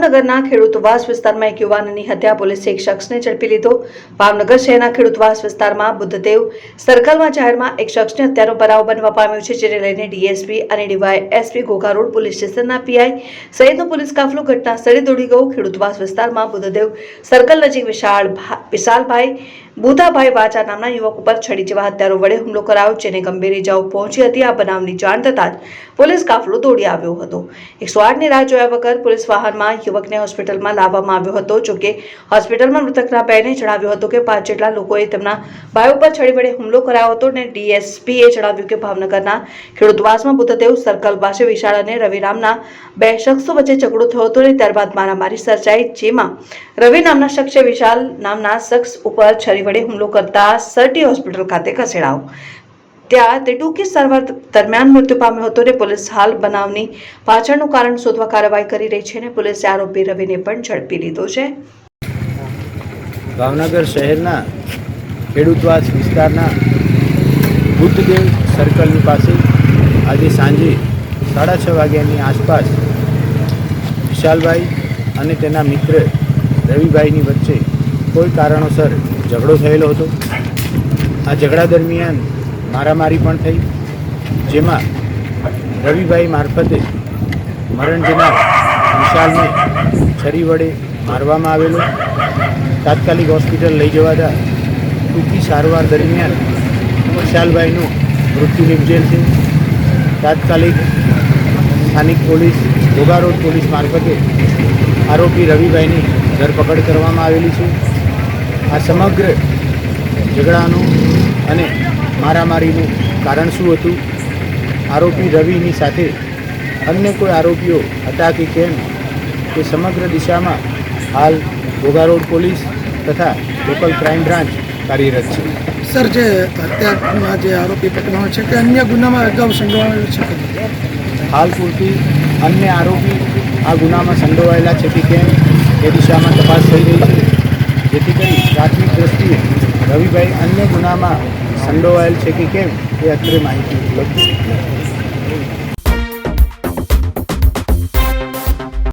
ભાવનગરના ખેડૂતવાસ વિસ્તારમાં એક યુવાનની હત્યા પોલીસે એક શખ્સને ઝડપી લીધો. ભાવનગર શહેરના ખેડૂતવાસ વિસ્તારમાં બુદ્ધદેવ સર્કલમાં જાહેરમાં એક શખ્સની હત્યાનો બનાવ બનવા પામ્યો છે, જેને લઈને ડીએસપી અને ડીવાય એસપી પોલીસ સ્ટેશનના પીઆઈ સહિતનો પોલીસ કાફલો ઘટના દોડી ગયો. ખેડૂતવાસ વિસ્તારમાં બુદ્ધદેવ સર્કલ નજીક વિશાળ વિશાલભાઈ બુધાભાઈ વાચા નામના યુવક ઉપર છડી જેવા હત્યારો વડે હુમલો કરાયો, જેને ગંભીર ઇજાઓ પહોંચી હતી. આ બનાવની જાણ થતાં જ પોલીસ કાફલો દોડી આવ્યો હતો. એકસો આઠની રાહ જોયા વગર પોલીસ વાહનમાં યુવકને હોસ્પિટલમાં લાવવામાં આવ્યો હતો. જોકે હોસ્પિટલમાં મૃતકના બહેને જણાવ્યું હતું કે પાંચ જેટલા લોકોએ તેમના ભાઈ ઉપર છડી વડે હુમલો કરાયો હતો અને ડીએસપીએ જણાવ્યું કે ભાવનગરના ખેડૂતવાસમાં બુદ્ધદેવ સર્કલ પાસે વિશાળ અને રવિ નામના બે શખ્સો વચ્ચે ઝઘડો થયો હતો અને ત્યારબાદ મારામારી સર્જાઈ, જેમાં રવિ નામના શખ્સે વિશાલ નામના શખ્સ ઉપર છરી વડે હુમલો કરતા સરટી હોસ્પિટલ ખાતે ખસેડાયો. ત્યાં તે ટૂંકી સારવાર દરમિયાન મૃત્યુ પામ્યો હતો અને પોલીસ હાલ બનાવની પાછળનું કારણ શોધવા કાર્યવાહી કરી રહી છે અને પોલીસે આરોપી રવિને પણ ઝડપી લીધો છે. ભાવનગર શહેરના ખેડૂતવાસ વિસ્તારના બુદ્ધદેવ સર્કલની પાસે આજે સાંજે સાડા છ વાગ્યાની આસપાસ વિશાલભાઈ અને તેના મિત્ર રવિભાઈની વચ્ચે કોઈ કારણોસર ઝઘડો થયેલો હતો. આ ઝઘડા દરમિયાન મારામારી પણ થઈ. જેમાં રવિભાઈ મારફતે મરણ જનાર વિશાલને છરી વડે મારવામાં આવેલો. તાત્કાલિક હોસ્પિટલ લઈ જવાતા ટૂંકી સારવાર દરમિયાન વિશાલભાઈનું મૃત્યુ નિપજેલ છે. તાત્કાલિક સ્થાનિક પોલીસ ઘોઘા પોલીસ મારફતે આરોપી રવિભાઈની ધરપકડ કરવામાં આવેલી છે. આ સમગ્ર ઝઘડાનું અને મારામારીનું કારણ શું હતું? આરોપી રવિની સાથે અન્ય કોઈ આરોપીઓ હતા કે કેમ? તે સમગ્ર દિશામાં હાલ ઘોઘા રોડ પોલીસ તથા લોકલ ક્રાઇમ બ્રાન્ચ કાર્યરત છે. સર જે હત્યાના જે આરોપી પકડવાનો છે કે અન્ય ગુનામાં અગાઉ સંડોવાયેલો છે હાલ પૂરતી અન્ય આરોપી આ ગુનામાં સંડોવાયેલા છે કે કેમ એ દિશામાં તપાસ થઈ રહી છે. જેથી કરી પ્રાથમિક દ્રષ્ટિએ રવિભાઈ અન્ય ગુનામાં સંડોવાયેલ છે કે કેમ? એ અત્રે માહિતી ઉપલબ્ધ છે.